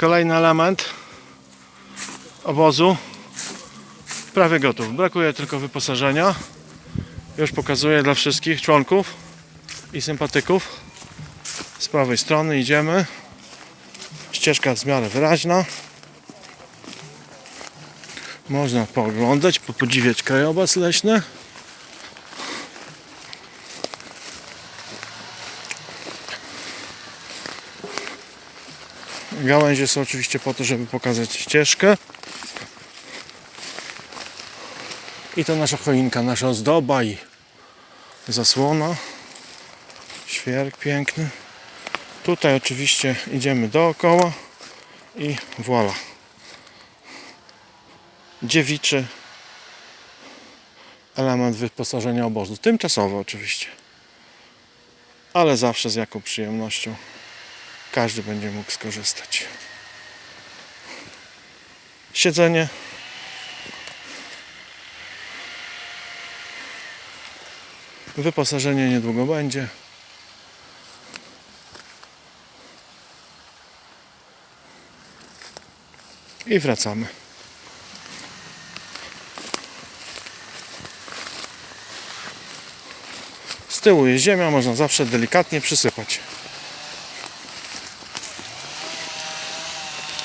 Kolejny element obozu prawie gotów. Brakuje tylko wyposażenia. Już pokazuję dla wszystkich członków i sympatyków. Z prawej strony idziemy. Ścieżka w miarę wyraźna. Można pooglądać, podziwiać krajobraz leśny. Gałęzie są oczywiście po to, żeby pokazać ścieżkę. I to nasza choinka, nasza ozdoba i zasłona. Świerk piękny. Tutaj oczywiście idziemy dookoła i voila. Dziewiczy element wyposażenia obozu. Tymczasowo oczywiście. Ale zawsze z jaką przyjemnością każdy będzie mógł skorzystać. Siedzenie. Wyposażenie niedługo będzie. I wracamy. Z tyłu jest ziemia, można zawsze delikatnie przysypać.